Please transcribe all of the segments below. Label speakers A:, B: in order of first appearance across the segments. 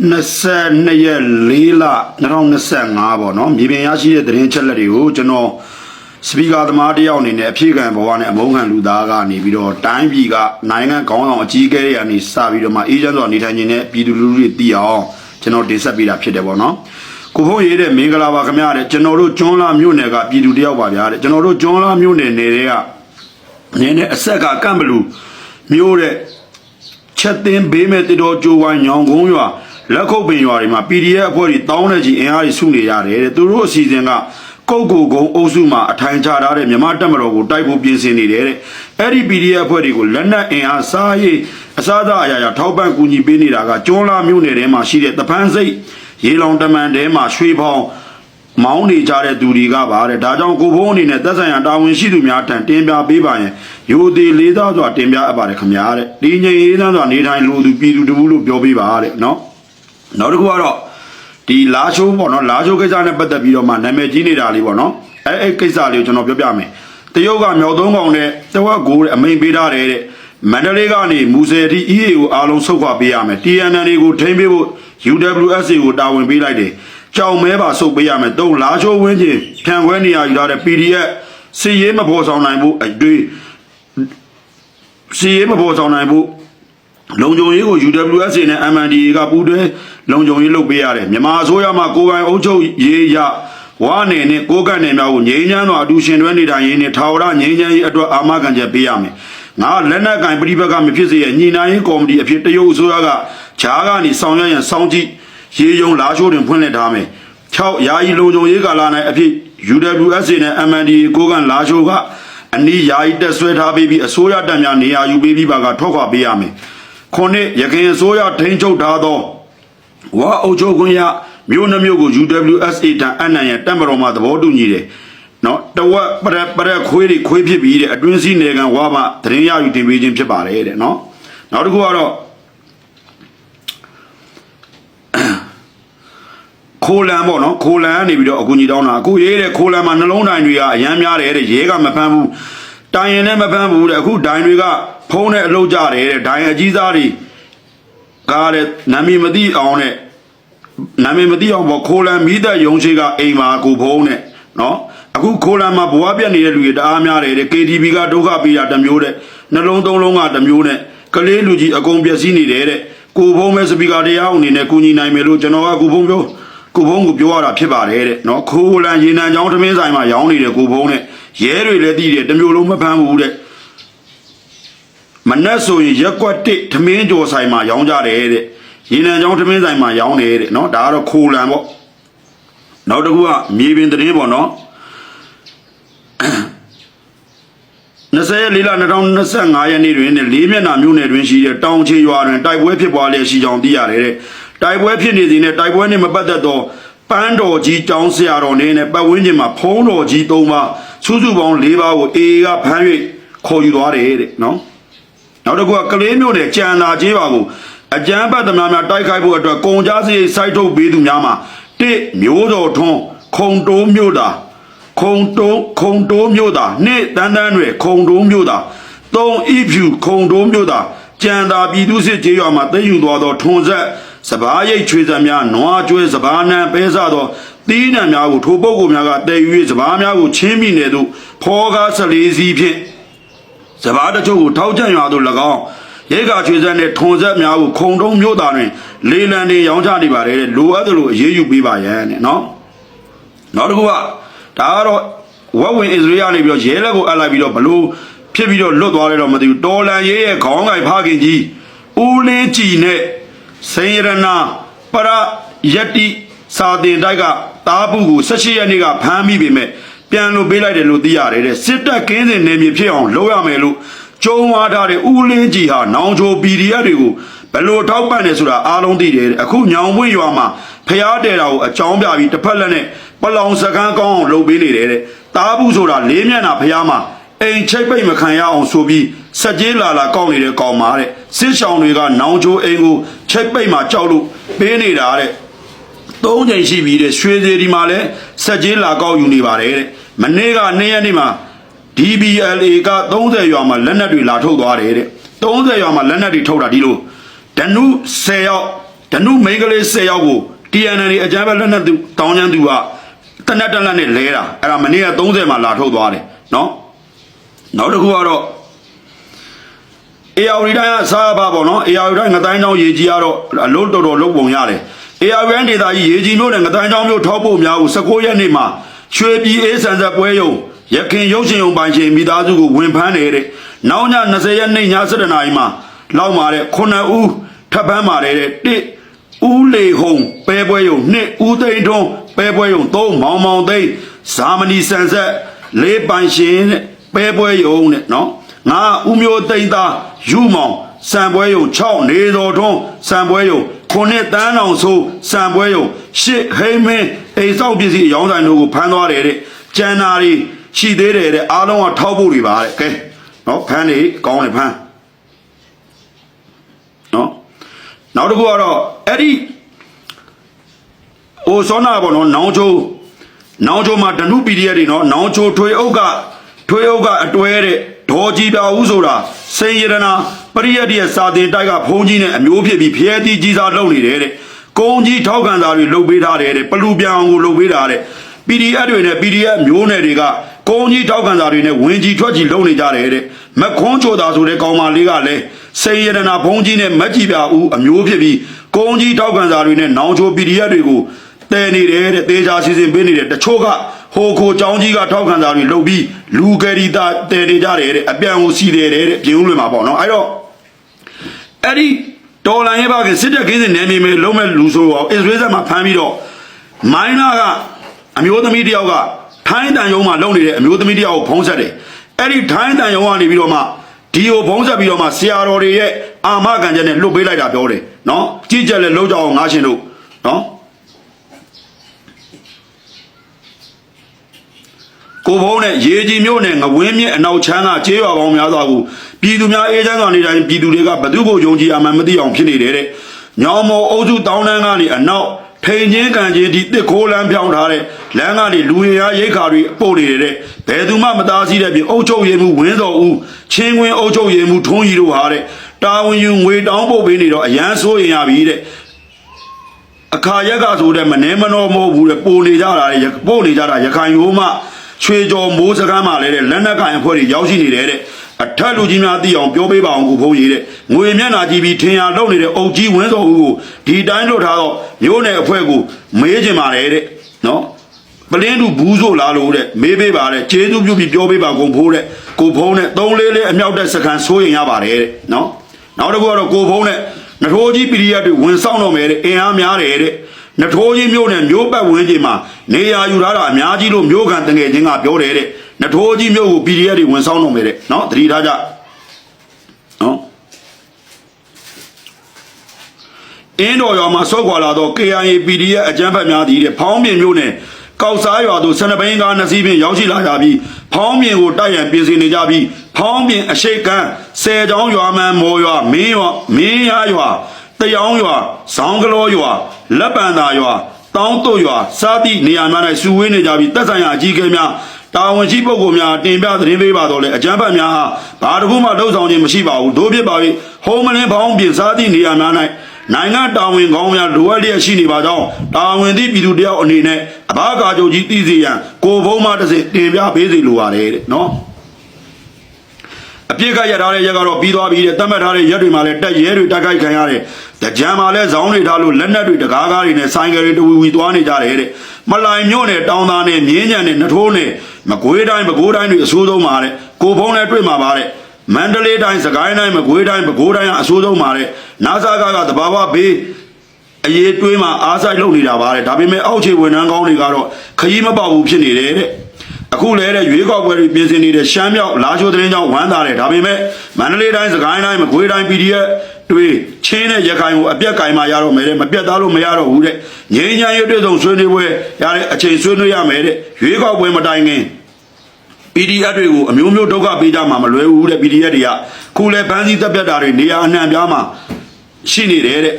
A: 22ရက်4လ2025ပေါ့နော်မြေပြင်ရရှိတဲ့သတင်းချက်လက်တွေကိုကျွန်တော်စပီကာသမားတယောက်အနေနဲ့အဖြေခံဘဝနဲ့အမုန်းခံလူသားကနေပြီးတော့တိုင်းပြည်ကနိုင်ငံခေါင်းဆောင်အကြီးအကဲတွေကနေစပြီးတော့မှအေဂျင့်ဆိုတာနေထိုင်နေတဲ့ပြည်သူလူထုတွေသိအောင်ကျွန်တော်တင်ဆက်ပေးတာဖြစ်တယ်ပေါ့နော်ကိုဖုန်းရေးတဲ့မင်္ဂလာပါခင်ဗျာတဲ့ကျွန်တော်တို့ကျွန်းလာမြို့နယ်ကပြည်သူတယောက်ပါဗျာတဲ့ကျွန်တော်တို့ကျွန်းလာမြို့နယ်နယ်တွေကနင်းနဲ့အဆက်ကကန့်ဘလူမြို့တဲ့ချက်သိမ်းဘေးမဲ့တတော်ကြိုးဝိုင်းညောင်ကုန်းရွာ လက်ခုပ်ပင်ရွာတွေမှာ PDF အဖွဲ့တွေတောင်းတဲ့ကြီးအင်အားကြီးစုနေရတယ်တဲ့သူတို့အစီအစဉ်ကကုတ်ကိုကုန်းအုပ်စုမှာအထိုင်ချထားတဲ့မြမတက်မတော်ကိုတိုက်ဖို့ပြင်ဆင်နေတယ်တဲ့အဲ့ဒီ PDF အဖွဲ့တွေကိုလက်နက်အင်အားစားရည်အစားအသောက်အရာရာထောက်ပံ့ကူညီပေးနေတာကကျွန်းလာမြို့နယ်ထဲမှာရှိတဲ့တပန်းစိတ်ရေလောင်တမန်ထဲမှာရွှေဖောင်မောင်းနေကြတဲ့သူတွေကပါတဲ့ဒါကြောင့်ကိုဘုန်းအနေနဲ့သက်ဆိုင်ရာတာဝန်ရှိသူများထံတင်ပြပေးပါရင်ယူသည်လေးသားစွာတင်ပြအပ်ပါတယ်ခင်ဗျာတဲ့ဒီငြိမ်ရေးသားစွာနေထိုင်လို့သူပြည်သူတပူလို့ပြောပေးပါတဲ့နော် နောက်တစ်ခုကတော့ဒီလာရှိုးပေါ့နော်လာရှိုးကိစ္စနဲ့ပတ်သက်ပြီးတော့မှနာမည်ကြီးနေတာလေးပေါ့နော်အဲအဲကိစ္စလေးကိုကျွန်တော်ပြောပြမယ်တရုတ်ကမြောက်သုံးကောင်နဲ့တဝက်ကိုတဲ့အမိန်ပေးထားတယ်တဲ့မန္တလေးကနေမူဆယ်အထိ EA ကိုအားလုံးဆုတ်ခွာပေးရမယ် TNN တွေကိုထိမ့်ပေးဖို့ UWSA ကိုတာဝန်ပေးလိုက်တယ်ကြောင်မဲပါဆုတ်ပေးရမယ်တုံးလာချိုးဝင်းချင်းဖြန်ခွဲနေရယူထားတဲ့ PDF စီရေးမဖော်ဆောင်နိုင်ဘူးအတွေ့စီရေးမဖော်ဆောင်နိုင်ဘူးလုံခြုံရေးကို UWSA နဲ့ MNDA ကပူးတွဲ လုံခြုံရေးလုပ်ပေးရတယ်မြန်မာအစိုးရမှကိုယ်ပိုင်အုပ်ချုပ်ရေးရဝါနယ်နဲ့ကိုကတ်နယ်များကိုငြိမ်းချမ်းစွာအတူရှင်တွဲနေထိုင်ရေးနဲ့ထာဝရငြိမ်းချမ်းရေးအတွက်အာမခံချက်ပေးရမယ်ငါလက်နက်ကင်ပြိပကမဖြစ်စေရညှိနှိုင်းရေးကော်မတီအဖြစ်တရုတ်အစိုးရကဂျားကနေဆောင်ရွက်ရန်စောင့်ကြည့်ရေယုံလာချိုးတွင်ဖွင့်လှစ်ထားမယ်6ယာယီလုံခြုံရေးကာလ၌အဖြစ် UWSA နဲ့ MNDA ကိုကန်လာချိုးကအနီးယာယီတက်ဆွဲထားပြီးပြီးအစိုးရတပ်များနေရာယူပေးပြီးပါကထွက်ခွာပေးရမယ်ခုနှစ်ရခိုင်အစိုးရထိန်းချုပ်ထားသော ဝါအုပ်ချုပ်ခွင့်ရမြို့နှမျိုးကို UWSA တန်အနံ့ရတပ်မတော်မှသဘောတူညီတယ်နော်တဝက်ပရက်ပရက်ခွေးတွေခွေးဖြစ်ပြီးတဲ့အတွင်းစည်းနေကံဝါမှသတင်းရယူတင်ပေးခြင်းဖြစ်ပါတယ်တဲ့နော်နောက်တစ်ခုကတော့ခိုလန်ပေါ့နော်ခိုလန်ကနေပြီးတော့အကူကြီးတောင်းတာအခုရေးတဲ့ခိုလန်မှာနှလုံးတိုင်းတွေကအရမ်းများတယ်တဲ့ရဲကမဖမ်းဘူးတိုင်ရင်လည်းမဖမ်းဘူးတဲ့အခုဒိုင်တွေကဖုံးနဲ့အလုပ်ကြတယ်တဲ့ဒိုင်အကြီးစားတွေကားတဲ့နာမည်မသိအောင်တဲ့ နာမည်မသိအောင်ပေါ့ခိုလန်မိသက်ယုံရှိကအိမ်မှာကိုဖုံးနဲ့နော်အခုခိုလန်မှာဘဝပြတ်နေတဲ့လူတွေတအားများတယ်တဲ့ KTV ကဒုက္ခပေးတာတစ်မျိုးတဲ့နှလုံးသုံးလုံးကတစ်မျိုးနဲ့ကလေးလူကြီးအကုန်ပျက်စီးနေတယ်တဲ့ကိုဖုံးမဲ့စပီကာတရားအနေနဲ့ကူညီနိုင်မယ်လို့ကျွန်တော်ကကိုဖုံးပြောကိုဘုံကိုပြောရတာဖြစ်ပါတယ်တဲ့နော်ခိုးလန်ရေနံချောင်းသမင်းဆိုင်မှာရောင်းနေတဲ့ကိုဘုံနဲ့ရဲတွေလည်းတည်တယ်တစ်မျိုးလုံးမဖမ်းဘူးတဲ့မနှက်ဆိုရင်ရက်ကွက်တစ်သမင်းကြော်ဆိုင်မှာရောင်းကြတယ်တဲ့ ရေနံချောင်းသမင်းဆိုင်မှာရောင်းတယ်တဲ့နော်ဒါကတော့ခိုးလန်ပေါ့နောက်တစ်ခုကမြေပြင်သတင်းပေါ့နော်20ရက်4လ2025ရက်နေ့တွင်လေးမျက်နှာမြို့နယ်တွင်ရှိတဲ့တောင်ချေရွာတွင်တိုက်ပွဲဖြစ်ပွားလျက်ရှိကြောင်းသိရတယ်တဲ့တိုက်ပွဲဖြစ်နေစဉ်နဲ့တိုက်ပွဲနှင့်မပတ်သက်သောပန်းတော်ကြီးကျောင်းဆရာတော်နေနဲ့ပတ်ဝန်းကျင်မှာဖုံးတော်ကြီး၃ပါးစုစုပေါင်း၄ပါးကိုအေအေကဖမ်း၍ခေါ်ယူသွားတယ်တဲ့နော်နောက်တစ်ခုကကလေးမျိုးနဲ့ကြံလာကျေးပါကို အကြမ်းဖက်သမားများတိုက်ခိုက်ဖို့အတွက်ကုန်ကြားစရိတ်စိုက်ထုတ်ပေးသူများမှာတစ်မျိုးတော်ထွန်းခုံတိုးမျိုးသားခုံတုံးခုံတိုးမြို့သားနှစ်တန်းတန်းတွေခုံတိုးမြို့သားသုံးဤဖြူခုံတိုးမြို့သားကြံသာပြည်သူစစ်ကြေးရွာမှာသိမ်းယူသွားသောထွန်ဆက်စပားရိတ်ချွေစံများနွားကျွဲစပားနံပဲစသောတီးနှံများကိုထိုပုဂ္ဂိုလ်များကတည်ယူ၍စပားများကိုချင်းမိနေသို့ဖောကား၁၄စီးဖြင့်စဘာတချို့ကိုထောက်ချံ့ရွာသို့၎င်း ရိတ်ကာချွေဆက်နဲ့ထုံဆက်များကိုခုံတုံးမြို့သားတွင်လေလံတွေရောင်းချနေပါတယ်တဲ့လိုအပ်သလိုအရေးယူပေးပါရန်တဲ့နော်နောက်တစ်ခုကဒါကတော့ဝက်ဝင်အစ္စရေးကနေပြီးတော့ရဲလက်ကိုအပ်လိုက်ပြီးတော့ဘလို့ဖြစ်ပြီးတော့လွတ်သွားတယ်တော့မသိဘူးတော်လန်ရေးရဲ့ခေါင်းကိုင်ဖခင်ကြီးဦးလင်းကြည်နဲ့စိန်ရဏပရယတ္တိစာတင်တိုက်ကတားပုကို16ရက်နေ့ကဖမ်းမိပေမဲ့ပြန်လို့ပေးလိုက်တယ်လို့သိရတယ်တဲ့စစ်တပ်ကင်းစင်နေမြေဖြစ်အောင်လုပ်ရမယ်လို့ ကြုံဝါထားတဲ့ဦးလင်းကြည်ဟာနောင်ချို PDF တွေကိုဘယ်လိုထောက်ပံ့တယ်ဆိုတာအားလုံးသိတယ်တဲ့အခုညောင်ပွင့်ရွာမှာဖျားတယ်တာကိုအကြောင်းပြပြီးတစ်ဖက်လက်နဲ့ပလောင်စကန်းကောင်းအောင်လုပ်ပေးနေတယ်တဲ့တားဘူးဆိုတာလေးမျက်နှာဖျားမှာအိမ်ချိတ်ပိတ်မခံရအောင်ဆိုပြီးစက်ကြီးလာလာကောက်နေတဲ့ကောင်မာတဲ့စစ်ဆောင်တွေကနောင်ချိုအိမ်ကိုချိတ်ပိတ်မှာကြောက်လို့ပေးနေတာတဲ့သုံးချိန်ရှိပြီတဲ့ရွှေစေဒီမှာလဲစက်ကြီးလာကောက်ယူနေပါတယ်တဲ့မနေ့ကနေ့ရက်နေ့မှာ DBLA က30ရွာမှာလက်နက်တွေလာထုတ်သွားတယ်တဲ့30ရွာမှာလက်နက်တွေထုတ်တာဒီလိုဒနု10ယောက်ဓနုမိန်းကလေး10ယောက်ကို TNL အကြမ်းဖက်လက်နက်သူတောင်းချမ်းသူကတနက်တက်လက်နဲ့လဲတာအဲ့ဒါမနေ့က30မှာလာထုတ်သွားတယ်နော်နောက်တစ်ခုကတော့အေယာဝတီတိုင်းကစားပါပေါ့နော်အေယာဝတီတိုင်းငတိုင်းချောင်းရေကြီးကတော့အလုံးတော်တော်လုံးပုံရတယ်အေယာဝတီတိုင်းဒေသကြီးရေကြီးမြို့နဲ့ငတိုင်းချောင်းမြို့ထောက်ဖို့များကို19ရက်နေ့မှာရွှေပြည်အေးဆန်ဆက်ပွဲရုံ ရခင်ရုပ်ရှင်ရုံပိုင်ရှင်မိသားစုကိုဝင်ဖမ်းနေတဲ့နောက်ည20ရက်နေ့ည7:00နာရီမှာလောက်มาတဲ့9ဦးထပ်ပန်းมาတဲ့တစ်ဦးလေဟုံပဲပွဲယုံနှစ်ဦးသိန်းထွန်းပဲပွဲယုံသုံးမောင်မောင်သိန်းဇာမနီဆန်ဆက်လေးပိုင်ရှင်တဲ့ပဲပွဲယုံတဲ့နော်ငါဦးမျိုးသိန်းသားယူမောင်စံပွဲယုံ6နေတော်ထွန်းစံပွဲယုံခုနှစ်တန်းအောင်ဆိုစံပွဲယုံရှစ်ဟိမင်းအိမ်ဆောက်ပစ္စည်းအယောင်းဆိုင်တို့ကိုဖမ်းသွားတယ်တဲ့ကျန်နာတွေ ရှိသေးတယ်တဲ့အားလုံးကထောက်ဖို့တွေပါတဲ့ကဲနော်ဖမ်းနေကောင်းတယ်ဖမ်းနော်နောက်တစ်ခုကတော့အဲ့ဒီဟိုစောနာပေါ့နော်နောင်ချိုးနောင်ချိုးမှာဓနုပီဒီရက်တွေနော်နောင်ချိုးထွေအုပ်ကထွေအုပ်ကအတွဲတဲ့ဒေါ်ကြီးပြဦးဆိုတာစိန်ရတနာပရိယတ်ရဲ့စာတင်တိုက်ကဖုံးကြီးနဲ့အမျိုးဖြစ်ပြီးဖျဲတီးကြီးစားလုပ်နေတယ်တဲ့ကုန်းကြီးထောက်ခံစာတွေလုပ်ပေးထားတယ်တဲ့ပလူပြန်အောင်ကိုလုပ်ပေးထားတဲ့ PDF တွေနဲ့ PDF မျိုးနယ်တွေကကုန်းကြီးထောက်ခံစာတွေနဲ့ဝင်ကြီးထွက်ကြီးလုပ်နေကြတယ်တဲ့မခွန်းချိုတာဆိုတဲ့ကောင်မလေးကလည်းစိန်ရတနာဘုံကြီးနဲ့မက်ကြီးပြဦးအမျိုးဖြစ်ပြီးကုန်းကြီးထောက်ခံစာတွေနဲ့နောင်ချို PDF တွေကိုတဲနေတယ်တဲ့တေချာစီစဉ်ပေးနေတယ်တချို့ကဟိုခိုចောင်းကြီးကထောက်ခံစာတွေလုပ်ပြီးလူကယ်ရီတာတဲနေကြတယ်တဲ့အပြန်ကိုစီတယ်တဲ့ပြင်ဦးလွင်မှာပေါ့နော်အဲ့တော့အဲ့ဒီတော်လန်ရဲ့ဘာကစစ်တပ်ခင်းစင်နယ်မြေမှာလုံးမဲ့လူဆိုတော့အစ္စရေးဆက်မှာဖမ်းပြီးတော့မိုင်းနာက အမျိုးသမီးတယောက်ကထိုင်းတန်ယုံမှာလုံနေတဲ့အမျိုးသမီးတယောက်ကိုဖုံးဆက်တယ်အဲ့ဒီထိုင်းတန်ယုံကနေပြီးတော့မှဒီကိုဖုံးဆက်ပြီးတော့မှဆရာတော်တွေရဲ့အာမခံချက်နဲ့လွတ်ပေးလိုက်တာပြောတယ်နော်ကြည့်ကြက်လဲလုံးကြအောင်ငါရှင်တို့နော်ကိုဘုံနဲ့ရေကြီးမြို့နဲ့ငဝင်းမြစ်အနောက်ချမ်းကကျေးရွာပေါင်းများစွာကိုပြည်သူများအေးချမ်းစွာနေတိုင်းပြည်သူတွေကဘသူ့ကိုယုံကြည်အမှန်မသိအောင်ဖြစ်နေတယ်တဲ့။ညောင်မော်အုပ်စုတောင်းတန်းကနေအနောက် ထိန်ချင်းကန်ချင်းဒီတစ်ခိုးလမ်းဖြောင်းထားတဲ့လမ်းကနေလူရရားရိတ်ခါတွေပို့နေတယ်တဲ့။ဘယ်သူမှမသားစည်းတဲ့ပြင်အုပ်ချုပ်ရေးမှုဝင်းစော်ဦးချင်းခွင်းအုပ်ချုပ်ရေးမှုထုံးကြီးတို့ဟာတဲ့တာဝန်ယူငွေတောင်းပို့ပေးနေတော့အရန်စိုးရင်ရပြီတဲ့။အခါရက်ကဆိုတဲ့မနှဲမနှောမဟုတ်ဘူးတဲ့ပိုနေကြတာလေပို့နေကြတာရခိုင်ရိုးမှချွေကျော်မိုးစကမ်းမှလည်းတဲ့လက်နက်ကင်အဖွဲ့တွေရောက်ရှိနေတယ်တဲ့ အထက်လူကြီးများသိအောင်ပြောပေးပါအောင်ကိုဖုန်းကြီးတဲ့ငွေမျက်နှာကြည့်ပြီးထင်ရလုံနေတဲ့အုပ်ကြီးဝင်းစော်ဦးကိုဒီတိုင်းလွတ်ထားတော့မျိုးနယ်အဖွဲ့ကိုမေးချင်ပါတယ်တဲ့နော်ပလင်းသူဘူးဆိုလားလို့တဲ့မေးပေးပါတဲ့ကျေးဇူးပြုပြီးပြောပေးပါကုန်ဖိုးတဲ့ကိုဖုန်းနဲ့သုံးလေးလေးအမြောက်တဲ့စကန်ဆိုးရင်ရပါတယ်တဲ့နော်နောက်တစ်ခုကတော့ကိုဖုန်းနဲ့နထိုးကြီးပီရီယတ်တွေဝင်ဆောင်တော့မယ်တဲ့အင်အားများတယ်တဲ့နထိုးကြီးမြို့နယ်မြို့ပတ်ဝန်းကျင်မှာနေရာယူထားတာအများကြီးလို့မြို့ကန်တငယ်ချင်းကပြောတယ်တဲ့ နထိုးကြီးမြို့ကို PDF တွေဝင်ဆောင်တော့မယ်တဲ့နော်သတိထားကြနော်အင်းတော်ရွာမှာစောက်ခွာလာတော့ KIA PDF အကြမ်းဖက်များသည်တဲ့ဖောင်းပြင်မြို့နယ်ကောက်စားရွာသို့ဆန္ဒဘိန်းကားနှစ်စီးဖြင့်ရောက်ရှိလာကြပြီးဖောင်းပြင်ကိုတိုက်ရန်ပြင်ဆင်နေကြပြီးဖောင်းပြင်အရှိတ်ကန်းဆယ်ချောင်းရွာမှန်မော်ရွာမင်းရွာမင်းရရွာတယောင်းရွာဇောင်းကလောရွာလက်ပံသာရွာတောင်းတုတ်ရွာစသည့်နေရာများ၌စုဝေးနေကြပြီးတက်ဆိုင်ရာအကြီးအကဲများ တာဝန်ရှိပုဂ္ဂိုလ်များတင်ပြသတင်းပေးပါတော့လေအကြမ်းဖက်များဟာဘာတစ်ခုမှလှုပ်ဆောင်ခြင်းမရှိပါဘူးတို့ဖြစ်ပါ၏ဟုံးမလင်းဖောင်းပြင်စသည့်နေရာများ၌နိုင်ငံတာဝန်ကောင်းများလိုအပ်လျက်ရှိနေပါကြောင်းတာဝန်သည့်ပြည်သူတယောက်အနေနဲ့အဘာကာချုပ်ကြီးသိစေရန်ကိုဘုံမှတစ်စင်တင်ပြပေးစီလိုပါတယ်တဲ့နော်အပြစ်ကရထားတဲ့ရက်ကတော့ပြီးသွားပြီတဲ့တတ်မှတ်ထားတဲ့ရက်တွေမှာလည်းတက်ရဲတွေတက်ခိုက်ခံရတယ်။တကြံမှာလည်းဇောင်းတွေထားလို့လက်နက်တွေတကားကားတွေနဲ့ဆိုင်ကယ်တွေတဝီဝီသွားနေကြတယ်တဲ့။မလိုင်မြို့နယ်တောင်သားနဲ့မြင်းညံနဲ့နထိုးနဲ့ မကွေးတိုင်းမကွေးတိုင်းတွေအဆိုးဆုံးပါတဲ့။ကိုဖုံးလည်းတွေ့မှာပါတဲ့။မန္တလေးတိုင်းစကိုင်းတိုင်းမကွေးတိုင်းပဲခူးတိုင်းကအဆိုးဆုံးပါတဲ့။နာဆာကကတဘာဝဘေးအရေးတွေးမှာအားဆိုင်လုပ်နေတာပါတဲ့။ဒါပေမဲ့အောက်ခြေဝန်ထမ်းကောင်းတွေကတော့ခရီးမပေါက်ဘူးဖြစ်နေတယ်တဲ့။အခုလည်းတဲ့ရွေးကောက်ပွဲတွေပြင်ဆင်နေတဲ့ရှမ်းမြောက်လာချိုသတင်းကြောင့်ဝမ်းသာတယ်ဒါပေမဲ့မန္တလေးတိုင်းစကိုင်းတိုင်းမကွေးတိုင်း PDF တွေချင်းတဲ့ရခိုင်ကိုအပြက်ကင်မှရတော့မယ်တဲ့မပြတ်သားလို့မရတော့ဘူးတဲ့ငြိမ်းချမ်းရေးတွေ့ဆုံဆွေးနွေးပွဲရတဲ့အချိန်ဆွေးနွေးရမယ်တဲ့ရွေးကောက်ပွဲမတိုင်ခင် PDF တွေကိုအမျိုးမျိုးဒုက္ခပေးကြမှာမလွယ်ဘူးတဲ့ PDF တွေကခုလဲပန်းစည်းတက်ပြတ်တာတွေနေရာအနှံ့ပြားမှာရှိနေတယ်တဲ့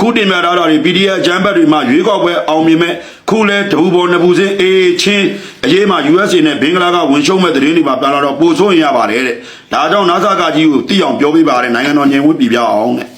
A: ခုတင်ပြထားတာတွေ PDF အချမ်းဘတ်တွေမှာရွေးကောက်ပွဲအောင်မြင်မဲ့ခုလဲတပူပေါ်နပူစင်းအေးချင်းအရေးမှာ USA နဲ့ဘင်္ဂလားကဝင်ရှုံးမဲ့သတင်းတွေပါပြန်လာတော့ပို့ဆိုးရင်ရပါတယ်တဲ့ဒါကြောင့် NASA ကကြီးကိုတိအောင်ပြောပေးပါတယ်နိုင်ငံတော်ညင်ဝတ်ပြည်ပြအောင်တဲ့